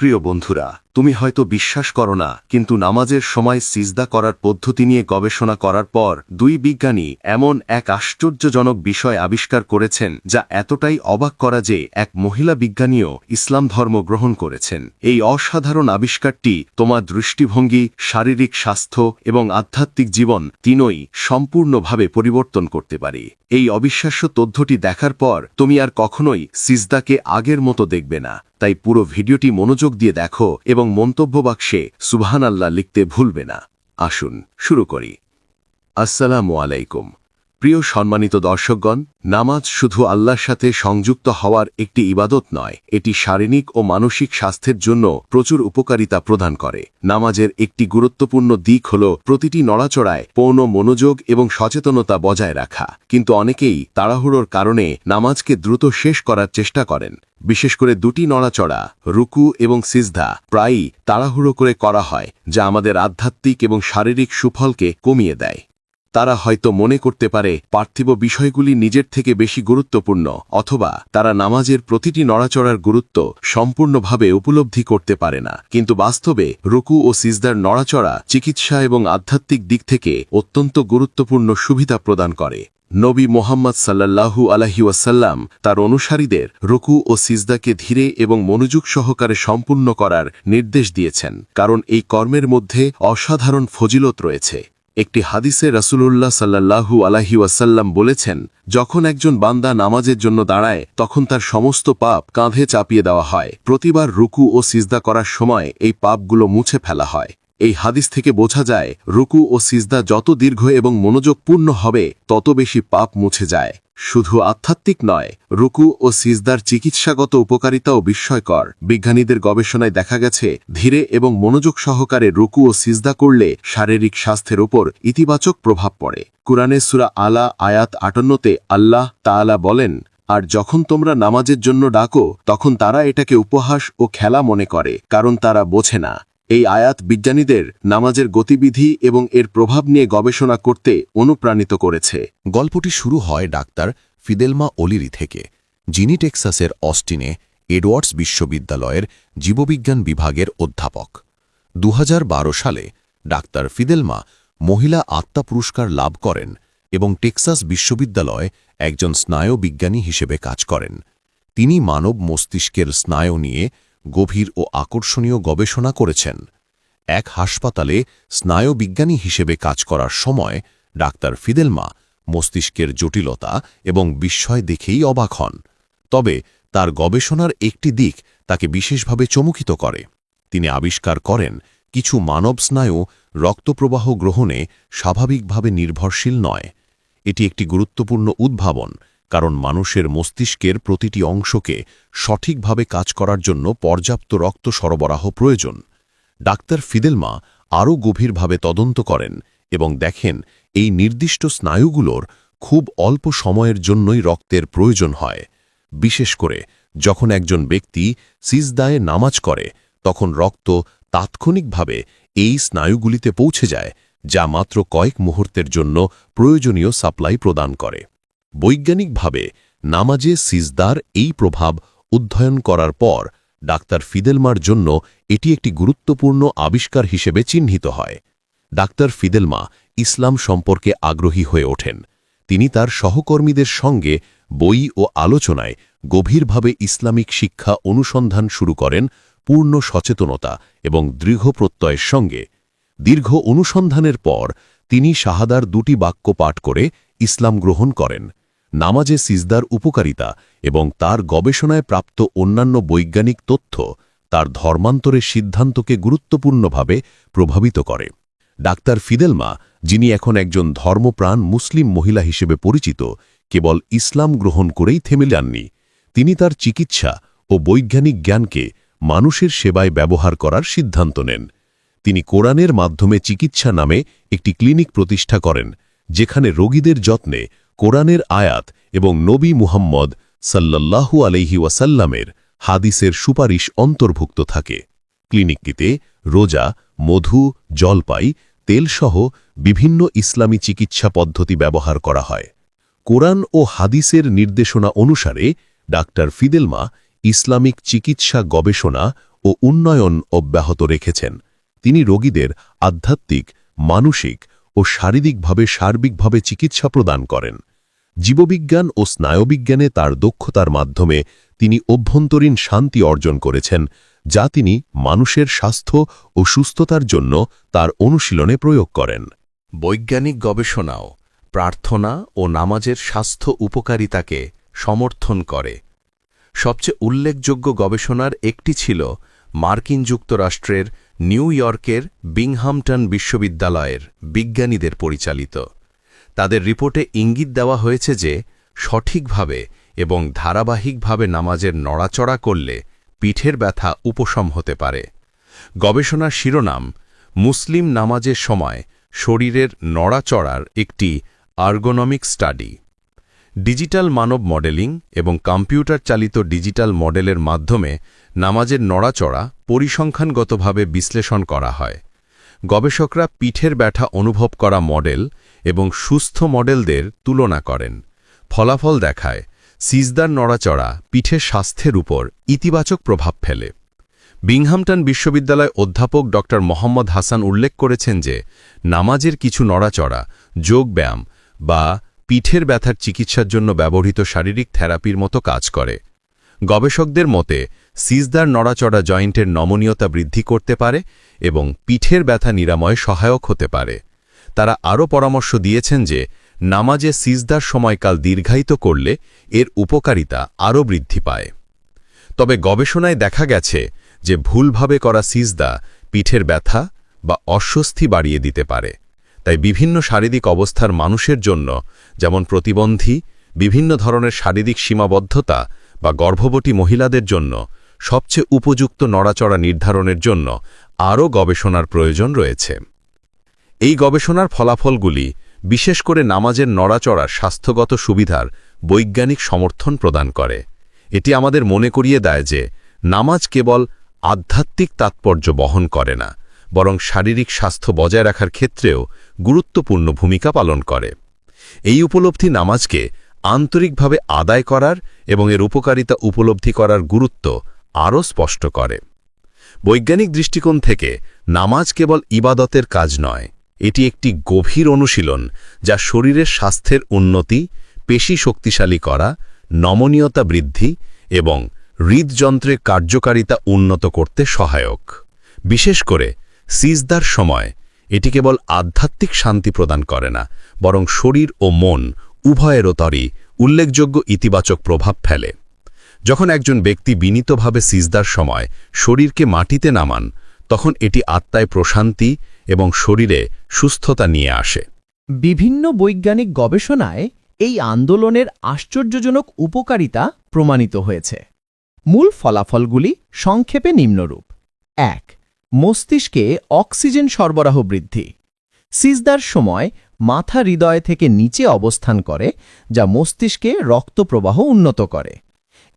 প্রিয় বন্ধুরা তুমি হয়তো বিশ্বাস করো না, কিন্তু নামাজের সময় সিজদা করার পদ্ধতি নিয়ে গবেষণা করার পর দুই বিজ্ঞানী এমন এক আশ্চর্যজনক বিষয় আবিষ্কার করেছেন যা এতটাই অবাক করা যে এক মহিলা বিজ্ঞানীও ইসলাম ধর্ম গ্রহণ করেছেন। এই অসাধারণ আবিষ্কারটি তোমার দৃষ্টিভঙ্গি, শারীরিক স্বাস্থ্য এবং আধ্যাত্মিক জীবন তিনই সম্পূর্ণভাবে পরিবর্তন করতে পারে। এই অবিশ্বাস্য তথ্যটি দেখার পর তুমি আর কখনোই সিজদাকে আগের মতো দেখবে না। তাই পুরো ভিডিওটি মনোযোগ দিয়ে দেখো এবং মন্তব্য বাক্সে সুবহান আল্লাহ লিখতে ভুলবে না। আসুন শুরু করি। আসসালামু আলাইকুম। প্রিয় সম্মানিত দর্শকগণ, নামাজ শুধু আল্লাহর সাথে সংযুক্ত হওয়ার একটি ইবাদত নয়, এটি শারীরিক ও মানসিক স্বাস্থ্যের জন্য প্রচুর উপকারিতা প্রদান করে। নামাজের একটি গুরুত্বপূর্ণ দিক হল প্রতিটি নড়াচড়ায় পৌন মনোযোগ এবং সচেতনতা বজায় রাখা। কিন্তু অনেকেই তাড়াহুড়োর কারণে নামাজকে দ্রুত শেষ করার চেষ্টা করেন। বিশেষ করে দুটি নড়াচড়া, রুকু এবং সিজদা, প্রায়ই তাড়াহুড়ো করে করা হয়, যা আমাদের আধ্যাত্মিক এবং শারীরিক সুফলকে কমিয়ে দেয়। তারা হয়তো মনে করতে পারে, পার্থিব বিষয়গুলি নিজের থেকে বেশি গুরুত্বপূর্ণ, অথবা তারা নামাজের প্রতিটি নড়াচড়ার গুরুত্ব সম্পূর্ণভাবে উপলব্ধি করতে পারে না। কিন্তু বাস্তবে, রুকু ও সিজদার নড়াচড়া চিকিৎসা এবং আধ্যাত্মিক দিক থেকে অত্যন্ত গুরুত্বপূর্ণ সুবিধা প্রদান করে। নবী মোহাম্মদ সাল্লাল্লাহু আলহি ওয়াসাল্লাম তার অনুসারীদের রুকু ও সিজদাকে ধীরে এবং মনোযোগ সহকারে সম্পূর্ণ করার নির্দেশ দিয়েছেন, কারণ এই কর্মের মধ্যে অসাধারণ ফজিলত রয়েছে। একটি হাদিসে রাসুলুল্লাহ সাল্লাহু আলাহি ওয়াসাল্লাম বলেছেন, যখন একজন বান্দা নামাজের জন্য দাঁড়ায়, তখন তার সমস্ত পাপ কাঁধে চাপিয়ে দেওয়া হয়। প্রতিবার রুকু ও সিজদা করার সময় এই পাপগুলো মুছে ফেলা হয়। এই হাদিস থেকে বোঝা যায়, রুকু ও সিজদা যত দীর্ঘ এবং মনোযোগপূর্ণ হবে, তত বেশি পাপ মুছে যায়। শুধু আধ্যাত্মিক নয়, রুকু ও সিজদার চিকিৎসাগত উপকারিতাও বিস্ময়কর। বিজ্ঞানীদের গবেষণায় দেখা গেছে, ধীরে এবং মনোযোগ সহকারে রুকু ও সিজদা করলে শারীরিক স্বাস্থ্যের ওপর ইতিবাচক প্রভাব পড়ে। কুরআনে সুরা আলা আয়াত আটান্নতে আল্লাহ তাআলা বলেন, আর যখন তোমরা নামাজের জন্য ডাকো, তখন তারা এটাকে উপহাস ও খেলা মনে করে, কারণ তারা বোঝে না। এই আয়াত বিজ্ঞানীদের নামাজের গতিবিধি এবং এর প্রভাব নিয়ে গবেষণা করতে অনুপ্রাণিত করেছে। গল্পটি শুরু হয় ডাক্তার ফিদেলমা ওলিরি থেকে, যিনি টেক্সাসের অস্টিনে এডওয়ার্ডস বিশ্ববিদ্যালয়ের জীববিজ্ঞান বিভাগের অধ্যাপক। দু হাজার বারো সালে ডাক্তার ফিদেলমা মহিলা আত্মা পুরস্কার লাভ করেন এবং টেক্সাস বিশ্ববিদ্যালয়ে একজন স্নায়ুবিজ্ঞানী হিসেবে কাজ করেন। তিনি মানব মস্তিষ্কের স্নায়ু নিয়ে গভীর ও আকর্ষণীয় গবেষণা করেছেন। এক হাসপাতালে স্নায়ুবিজ্ঞানী হিসেবে কাজ করার সময় ডাক্তার ফিদেলমা মস্তিষ্কের জটিলতা এবং বিস্ময় দেখেই অবাক হন। তবে তার গবেষণার একটি দিক তাকে বিশেষভাবে চমকিত করে। তিনি আবিষ্কার করেন, কিছু মানব স্নায়ু রক্তপ্রবাহ গ্রহণে স্বাভাবিকভাবে নির্ভরশীল নয়। এটি একটি গুরুত্বপূর্ণ উদ্ভাবন। কারণ মানুষের মস্তিষ্কের প্রতিটি অংশকে সঠিকভাবে কাজ করার জন্য পর্যাপ্ত রক্ত সরবরাহ প্রয়োজন। ডাক্তার ফিদেলমা আরও গভীরভাবে তদন্ত করেন এবং দেখেন এই নির্দিষ্ট স্নায়ুগুলোর খুব অল্প সময়ের জন্যই রক্তের প্রয়োজন হয়। বিশেষ করে যখন একজন ব্যক্তি সিজদায়ে নামাজ করে, তখন রক্ত তাৎক্ষণিকভাবে এই স্নায়ুগুলিতে পৌঁছে যায়, যা মাত্র কয়েক মুহূর্তের জন্য প্রয়োজনীয় সাপ্লাই প্রদান করে। বৈজ্ঞানিকভাবে নামাজে সিজদার এই প্রভাব অধ্যয়ন করার পর ডাক্তার ফিদেলমার জন্য এটি একটি গুরুত্বপূর্ণ আবিষ্কার হিসেবে চিহ্নিত হয়। ডাক্তার ফিদেলমা ইসলাম সম্পর্কে আগ্রহী হয়ে ওঠেন। তিনি তার সহকর্মীদের সঙ্গে বই ও আলোচনায় গভীরভাবে ইসলামিক শিক্ষা অনুসন্ধান শুরু করেন পূর্ণ সচেতনতা এবং দৃঢ় প্রত্যয়ের সঙ্গে। দীর্ঘ অনুসন্ধানের পর তিনি শাহাদার দুটি বাক্য পাঠ করে ইসলাম গ্রহণ করেন। নামাজে সিজদার উপকারিতা এবং তার গবেষণায় প্রাপ্ত অন্যান্য বৈজ্ঞানিক তথ্য তার ধর্মান্তরের সিদ্ধান্তকে গুরুত্বপূর্ণভাবে প্রভাবিত করে। ডাক্তার ফিদেলমা, যিনি এখন একজন ধর্মপ্রাণ মুসলিম মহিলা হিসেবে পরিচিত, কেবল ইসলাম গ্রহণ করেই থেমে যাননি। তিনি তার চিকিৎসা ও বৈজ্ঞানিক জ্ঞানকে মানুষের সেবায় ব্যবহার করার সিদ্ধান্ত নেন। তিনি কোরআনের মাধ্যমে চিকিৎসা নামে একটি ক্লিনিক প্রতিষ্ঠা করেন, যেখানে রোগীদের যত্নে কোরআনের আয়াত এবং নবী মুহাম্মদ সাল্লাল্লাহু আলহি ওয়াসাল্লামের হাদিসের সুপারিশ অন্তর্ভুক্ত থাকে। ক্লিনিকটিতে রোজা, মধু, জলপাই, তেলসহ বিভিন্ন ইসলামী চিকিৎসা পদ্ধতি ব্যবহার করা হয়। কোরআন ও হাদিসের নির্দেশনা অনুসারে ডাক্তার ফিদেলমা ইসলামিক চিকিৎসা গবেষণা ও উন্নয়ন অব্যাহত রেখেছেন। তিনি রোগীদের আধ্যাত্মিক, মানসিক ও শারীরিকভাবে সার্বিকভাবে চিকিৎসা প্রদান করেন। জীববিজ্ঞান ও স্নায়ুবিজ্ঞানে তার দক্ষতার মাধ্যমে তিনি অভ্যন্তরীণ শান্তি অর্জন করেছেন, যা তিনি মানুষের স্বাস্থ্য ও সুস্থতার জন্য তার অনুশীলনে প্রয়োগ করেন। বৈজ্ঞানিক গবেষণাও প্রার্থনা ও নামাজের স্বাস্থ্য উপকারিতাকে সমর্থন করে। সবচেয়ে উল্লেখযোগ্য গবেষণার একটি ছিল মার্কিন যুক্তরাষ্ট্রের নিউ ইয়র্কের বিংহামটন বিশ্ববিদ্যালয়ের বিজ্ঞানীদের পরিচালিত। তাদের রিপোর্টে ইঙ্গিত দেওয়া হয়েছে যে, সঠিকভাবে এবং ধারাবাহিকভাবে নামাজের নড়াচড়া করলে পিঠের ব্যথা উপশম হতে পারে। গবেষণার শিরোনাম, মুসলিম নামাজের সময় শরীরের নড়াচড়ার একটি আর্গোনমিক স্টাডি। ডিজিটাল মানব মডেলিং এবং কম্পিউটার চালিত ডিজিটাল মডেলের মাধ্যমে নামাজের নড়াচড়া পরিসংখ্যানগতভাবে বিশ্লেষণ করা হয়। গবেষকরা পিঠের ব্যথা অনুভব করা মডেল এবং সুস্থ মডেলদের তুলনা করেন। ফলাফল দেখায়, সিজদার নড়াচড়া পিঠের স্বাস্থ্যের উপর ইতিবাচক প্রভাব ফেলে। বিংহামটন বিশ্ববিদ্যালয় অধ্যাপক ড. মোহাম্মদ হাসান উল্লেখ করেছেন যে, নামাজের কিছু নড়াচড়া যোগব্যায়াম বা পিঠের ব্যথার চিকিৎসার জন্য ব্যবহৃত শারীরিক থেরাপির মতো কাজ করে। গবেষকদের মতে, সিজদার নড়াচড়া জয়েন্টের নমনীয়তা বৃদ্ধি করতে পারে এবং পিঠের ব্যথা নিরাময়ে সহায়ক হতে পারে। তারা আরও পরামর্শ দিয়েছেন যে, নামাজে সিজদার সময়কাল দীর্ঘায়িত করলে এর উপকারিতা আরও বৃদ্ধি পায়। তবে গবেষণায় দেখা গেছে যে ভুলভাবে করা সিজদা পিঠের ব্যথা বা অস্বস্তি বাড়িয়ে দিতে পারে। তাই বিভিন্ন শারীরিক অবস্থার মানুষের জন্য, যেমন প্রতিবন্ধী, বিভিন্ন ধরনের শারীরিক সীমাবদ্ধতা বা গর্ভবতী মহিলাদের জন্য সবচেয়ে উপযুক্ত নড়াচড়া নির্ধারণের জন্য আরও গবেষণার প্রয়োজন রয়েছে। এই গবেষণার ফলাফলগুলি, বিশেষ করে নামাজের নড়াচড়ার স্বাস্থ্যগত সুবিধার বৈজ্ঞানিক সমর্থন প্রদান করে। এটি আমাদের মনে করিয়ে দেয় যে, নামাজ কেবল আধ্যাত্মিক তাৎপর্য বহন করে না, বরং শারীরিক স্বাস্থ্য বজায় রাখার ক্ষেত্রেও গুরুত্বপূর্ণ ভূমিকা পালন করে। এই উপলব্ধি নামাজকে আন্তরিকভাবে আদায় করার এবং এর উপকারিতা উপলব্ধি করার গুরুত্ব আরও স্পষ্ট করে। বৈজ্ঞানিক দৃষ্টিকোণ থেকে নামাজ কেবল ইবাদতের কাজ নয় এটি একটি গভীর অনুশীলন যা শরীরের স্বাস্থ্যের উন্নতি, পেশি শক্তিশালী করা, নমনীয়তা বৃদ্ধি এবং হৃদযন্ত্রের কার্যকারিতা উন্নত করতে সহায়ক। বিশেষ করে, সিজদার সময় এটি কেবল আধ্যাত্মিক শান্তি প্রদান করে না, বরং শরীর ও মন উভয়েরও তরই উল্লেখযোগ্য ইতিবাচক প্রভাব ফেলে। যখন একজন ব্যক্তি বিনীতভাবে সিজদার সময় শরীরকে মাটিতে নামান, তখন এটি আত্মায় প্রশান্তি এবং শরীরে সুস্থতা নিয়ে আসে। বিভিন্ন বৈজ্ঞানিক গবেষণায় এই আন্দোলনের আশ্চর্যজনক উপকারিতা প্রমাণিত হয়েছে। মূল ফলাফলগুলি সংক্ষেপে নিম্নরূপ। এক, মস্তিষ্কে অক্সিজেন সরবরাহ বৃদ্ধি। সিজদার সময় মাথা হৃদয় থেকে নিচে অবস্থান করে, যা মস্তিষ্কে রক্তপ্রবাহ উন্নত করে।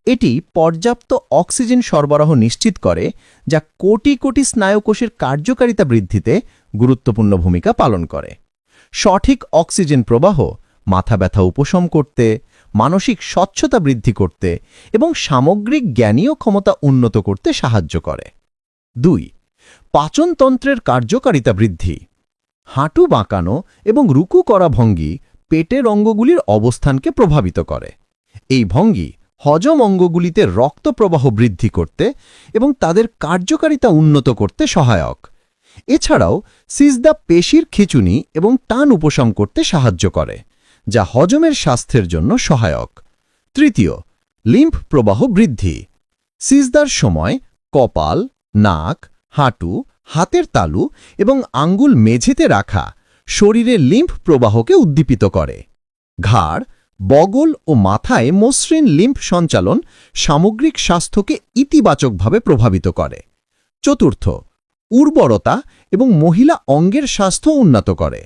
এটি পর্যাপ্ত অক্সিজেন সরবরাহ নিশ্চিত করে, যা কোটি কোটি স্নায়ুকোষের কার্যকারিতা বৃদ্ধিতে গুরুত্বপূর্ণ ভূমিকা পালন করে। সঠিক অক্সিজেন প্রবাহ, মাথা ব্যথা উপশম করতে, মানসিক স্বচ্ছতা বৃদ্ধি করতে এবং সামগ্রিক জ্ঞানীয় ক্ষমতা উন্নত করতে সাহায্য করে। দুই, পাচনতন্ত্রের কার্যকারিতা বৃদ্ধি। হাঁটু বাঁকানো এবং রুকু করা ভঙ্গি পেটের অঙ্গগুলির অবস্থানকে প্রভাবিত করে। এই ভঙ্গি হজম অঙ্গগুলিতে রক্ত প্রবাহ বৃদ্ধি করতে এবং তাদের কার্যকারিতা উন্নত করতে সহায়ক। এছাড়াও, সিজদা পেশির খিচুনি এবং টান উপশম করতে সাহায্য করে, যা হজমের স্বাস্থ্যের জন্য সহায়ক। তৃতীয়, লিম্ফ প্রবাহ বৃদ্ধি। সিজদার সময় কপাল, নাক, হাঁটু, হাতের তালু এবং আঙ্গুল মেঝেতে রাখা শরীরে লিম্ফ প্রবাহকে উদ্দীপিত করে। ঘাড় বগল ও মাথায় মসৃণ লিম্ফ সঞ্চালন সামগ্রিক স্বাস্থ্যকে ইতিবাচকভাবে প্রভাবিত করে। চতুর্থ, উর্বরতা এবং মহিলা অঙ্গের স্বাস্থ্য উন্নত করে।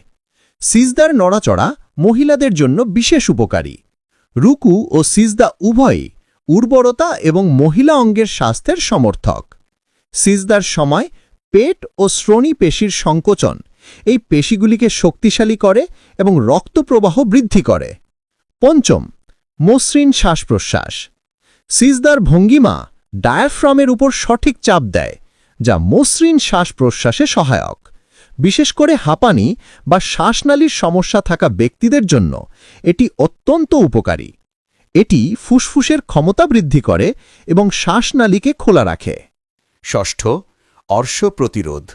সিজদার নড়াচড়া মহিলাদের জন্য বিশেষ উপকারী। রুকু ও সিজদা উভয়ই উর্বরতা এবং মহিলা অঙ্গের স্বাস্থ্যের সমর্থক। সিজদার সময় পেট ও শ্রোণী পেশির সংকোচন এই পেশিগুলিকে শক্তিশালী করে এবং রক্তপ্রবাহ বৃদ্ধি করে। পঞ্চম, মসৃণ শ্বাস প্রশ্বাস সিজদার ভঙ্গিমা ডায়াফ্রামের উপর সঠিক চাপ দেয়, যা মসৃণ শ্বাস প্রশ্বাসে সহায়ক। বিশেষ করে হাঁপানি বা শ্বাসনালীর সমস্যা থাকা ব্যক্তিদের জন্য এটি অত্যন্ত উপকারী। এটি ফুসফুসের ক্ষমতা বৃদ্ধি করে এবং শ্বাসনালীকে খোলা রাখে। ষষ্ঠ, অর্শ প্রতিরোধ।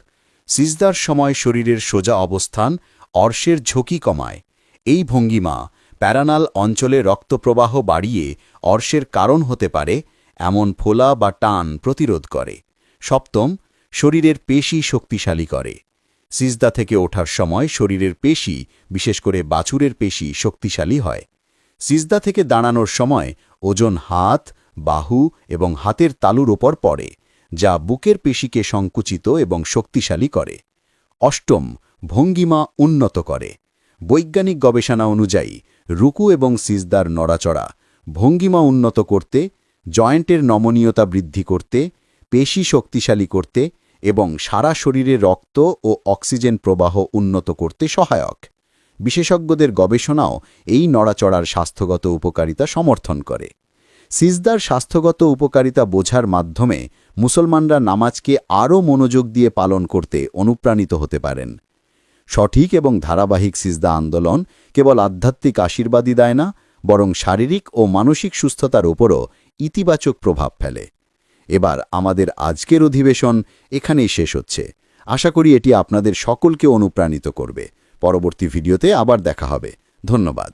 সিজদার সময় শরীরের সোজা অবস্থান অর্শের ঝুঁকি কমায়। এই ভঙ্গিমা প্যারানাল অঞ্চলে রক্তপ্রবাহ বাড়িয়ে অর্শের কারণ হতে পারে এমন ফোলা বা টান প্রতিরোধ করে। সপ্তম, শরীরের পেশি শক্তিশালী করে। সিজদা থেকে ওঠার সময় শরীরের পেশি, বিশেষ করে বাছুরের পেশি, শক্তিশালী হয়। সিজদা থেকে দাঁড়ানোর সময় ওজন হাত, বাহু এবং হাতের তালুর ওপর পড়ে, যা বুকের পেশিকে সংকুচিত এবং শক্তিশালী করে। অষ্টম, ভঙ্গিমা উন্নত করে। বৈজ্ঞানিক গবেষণা অনুযায়ী, রুকু এবং সিজদার নড়াচড়া ভঙ্গিমা উন্নত করতে, জয়েন্টের নমনীয়তা বৃদ্ধি করতে, পেশি শক্তিশালী করতে এবং সারা শরীরে রক্ত ও অক্সিজেন প্রবাহ উন্নত করতে সহায়ক। বিশেষজ্ঞদের গবেষণাও এই নড়াচড়ার স্বাস্থ্যগত উপকারিতা সমর্থন করে। সিজদার স্বাস্থ্যগত উপকারিতা বোঝার মাধ্যমে মুসলমানরা নামাজকে আরও মনোযোগ দিয়ে পালন করতে অনুপ্রাণিত হতে পারেন। সঠিক এবং ধারাবাহিক সিজদা আন্দোলন কেবল আধ্যাত্মিক আশীর্বাদই দেয় না, বরং শারীরিক ও মানসিক সুস্থতার উপরও ইতিবাচক প্রভাব ফেলে। এবার আমাদের আজকের অধিবেশন এখানেই শেষ হচ্ছে। আশা করি এটি আপনাদের সকলকে অনুপ্রাণিত করবে। পরবর্তী ভিডিওতে আবার দেখা হবে। ধন্যবাদ।